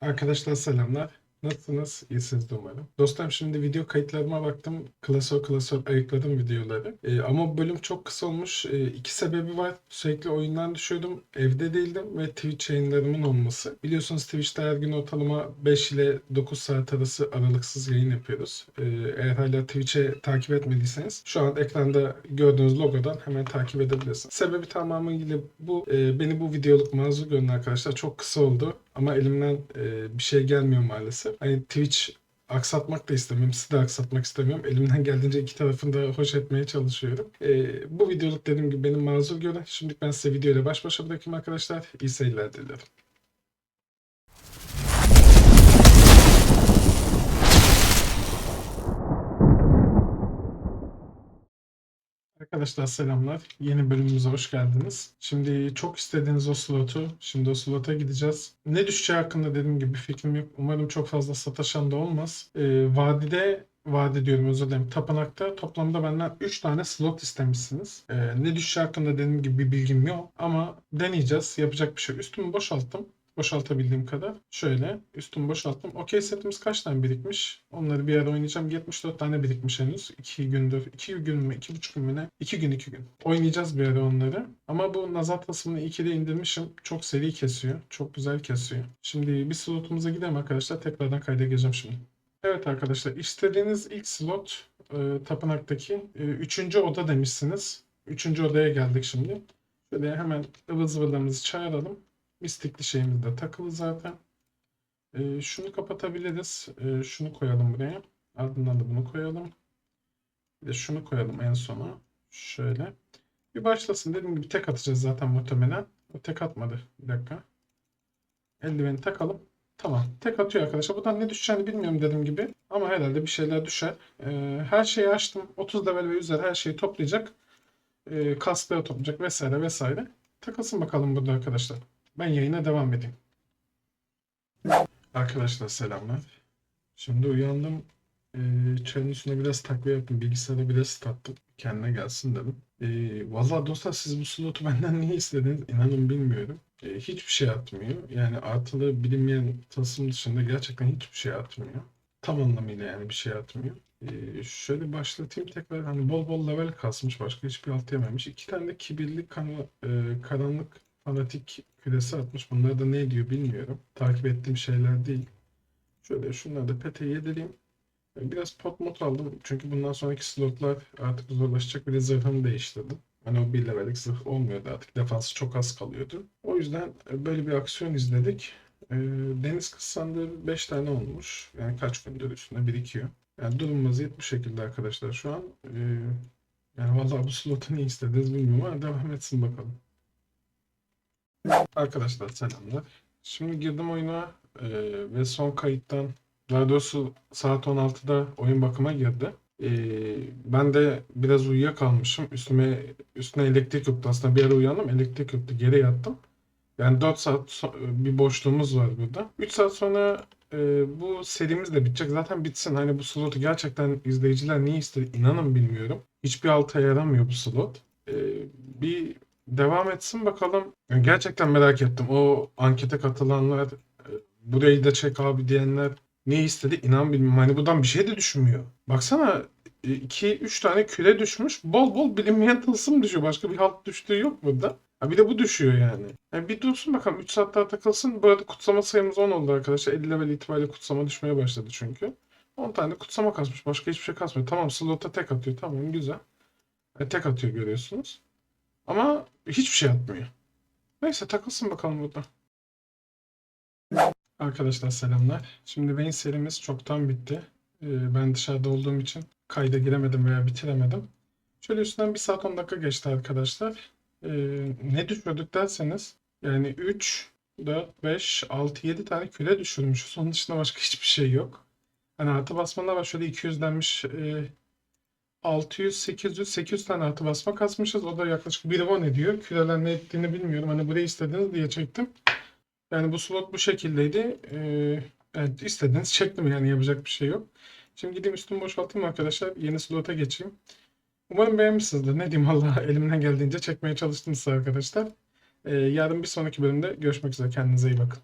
Arkadaşlar selamlar. Nasılsınız? İyisiniz umarım. Dostlarım şimdi video kayıtlarıma baktım. Klasör klasör ayıkladım videoları. Ee, ama bölüm çok kısa olmuş. Ee, iki sebebi var. Sürekli oyundan düşüyordum. Evde değildim ve Twitch yayınlarımın olması. Biliyorsunuz Twitch'te her gün ortalama 5 ile 9 saat arası aralıksız yayın yapıyoruz. Ee, eğer hala Twitch'e takip etmediyseniz şu an ekranda gördüğünüz logodan hemen takip edebilirsiniz. Sebebi tamamıyla bu. Ee, beni bu videoluk mazur görün arkadaşlar. Çok kısa oldu ama elimden e, bir şey gelmiyor maalesef. Hani Twitch aksatmak da istemiyorum, sizi de aksatmak istemiyorum. Elimden geldiğince iki tarafını da hoş etmeye çalışıyorum. Ee, bu videoluk dediğim gibi benim mazur görün. Şimdi ben size videoyla baş başa bırakayım arkadaşlar. İyi seyirler dilerim. Arkadaşlar selamlar. Yeni bölümümüze hoş geldiniz. Şimdi çok istediğiniz o slotu, şimdi o slota gideceğiz. Ne düşeceği hakkında dediğim gibi fikrim yok. Umarım çok fazla sataşan da olmaz. Ee, vadide, vadi diyorum özür dilerim, tapınakta toplamda benden 3 tane slot istemişsiniz. Ee, ne düşeceği hakkında dediğim gibi bir bilgim yok. Ama deneyeceğiz. Yapacak bir şey. Üstümü boşalttım. Boşaltabildiğim kadar. Şöyle üstümü boşalttım. Okey setimiz kaç tane birikmiş? Onları bir ara oynayacağım. 74 tane birikmiş henüz. 2 gündür. 2 gün mü? 2,5 gün mü ne? 2 gün 2 gün. Oynayacağız bir ara onları. Ama bu nazar tasımını 2'de indirmişim. Çok seri kesiyor. Çok güzel kesiyor. Şimdi bir slotumuza gidelim arkadaşlar. Tekrardan kayda gireceğim şimdi. Evet arkadaşlar istediğiniz ilk slot e, tapınaktaki 3. oda demişsiniz. 3. odaya geldik şimdi. Şöyle hemen ıvır zıvırlarımızı çağıralım. Mistikli şeyimiz de takılı zaten. Ee, şunu kapatabiliriz. Ee, şunu koyalım buraya. Ardından da bunu koyalım. Bir de şunu koyalım en sona. Şöyle. Bir başlasın. Dediğim gibi tek atacağız zaten muhtemelen. O tek atmadı. Bir dakika. Eldiveni takalım. Tamam. Tek atıyor arkadaşlar. Buradan ne düşeceğini bilmiyorum dediğim gibi. Ama herhalde bir şeyler düşer. Ee, her şeyi açtım. 30 level ve üzeri her şeyi toplayacak. Ee, kaskları toplayacak vesaire vesaire. Takılsın bakalım burada arkadaşlar. Ben yayına devam edeyim. Arkadaşlar selamlar. Şimdi uyandım. Ee, çayın üstüne biraz takviye yaptım. Bilgisayara biraz ıslattım. Kendine gelsin dedim. Ee, vallahi dostlar siz bu slotu benden niye istediniz? İnanın bilmiyorum. Ee, hiçbir şey atmıyor. Yani artılı bilinmeyen tasım dışında gerçekten hiçbir şey atmıyor. Tam anlamıyla yani bir şey atmıyor. Ee, şöyle başlatayım tekrar. Hani bol bol level kasmış. Başka hiçbir alt yememiş. İki tane de kibirli kana- e, karanlık fanatik küresi atmış. Bunlar da ne diyor bilmiyorum. Takip ettiğim şeyler değil. Şöyle şunları da pete yedireyim. Biraz pot mod aldım. Çünkü bundan sonraki slotlar artık zorlaşacak. Bir de zırhımı değiştirdim. Hani o bir levellik zırh olmuyordu artık. Defansı çok az kalıyordu. O yüzden e, böyle bir aksiyon izledik. E, Deniz kız sandığı 5 tane olmuş. Yani kaç gündür üstüne birikiyor. Yani durum vaziyet bu şekilde arkadaşlar şu an. E, yani vallahi bu slotu ne istediniz bilmiyorum ama devam etsin bakalım. Arkadaşlar selamlar. Şimdi girdim oyuna e, ve son kayıttan daha doğrusu saat 16'da oyun bakıma girdi. E, ben de biraz uyuyakalmışım. Üstüme üstüne elektrik yoktu. Aslında bir ara uyandım. Elektrik yoktu. Geri yattım. Yani 4 saat so- bir boşluğumuz var burada. 3 saat sonra e, bu serimiz de bitecek. Zaten bitsin. Hani bu slotu gerçekten izleyiciler niye istedi inanın bilmiyorum. Hiçbir alta yaramıyor bu slot. E, bir devam etsin bakalım. Gerçekten merak ettim. O ankete katılanlar, e, burayı da çek abi diyenler ne istedi inan bilmiyorum. Hani buradan bir şey de düşmüyor. Baksana 2-3 tane küre düşmüş. Bol bol bilinmeyen tılsım düşüyor. Başka bir halt düştüğü yok burada. Ha bir de bu düşüyor yani. yani bir dursun bakalım 3 saat daha takılsın. Bu arada kutsama sayımız 10 oldu arkadaşlar. 50 level itibariyle kutsama düşmeye başladı çünkü. 10 tane kutsama kasmış. Başka hiçbir şey kasmıyor. Tamam slota tek atıyor. Tamam güzel. E, tek atıyor görüyorsunuz. Ama hiçbir şey atmıyor. Neyse takılsın bakalım burada. Arkadaşlar selamlar. Şimdi beyin serimiz çoktan bitti. Ee, ben dışarıda olduğum için kayda giremedim veya bitiremedim. Şöyle üstünden 1 saat 10 dakika geçti arkadaşlar. Ee, ne düşürdük derseniz yani 3, 4, 5, 6, 7 tane küre düşürmüşüz. Onun dışında başka hiçbir şey yok. Hani artı basmalar var. Şöyle 200'lenmiş e, 600, 800, 800 tane artı basma kasmışız. O da yaklaşık 1 won ediyor. Küreler ne ettiğini bilmiyorum. Hani burayı istediniz diye çektim. Yani bu slot bu şekildeydi. Ee, evet istediniz çektim yani yapacak bir şey yok. Şimdi gideyim üstümü boşaltayım arkadaşlar. Yeni slota geçeyim. Umarım beğenmişsinizdir. Ne diyeyim valla elimden geldiğince çekmeye çalıştım size arkadaşlar. Ee, yarın bir sonraki bölümde görüşmek üzere. Kendinize iyi bakın.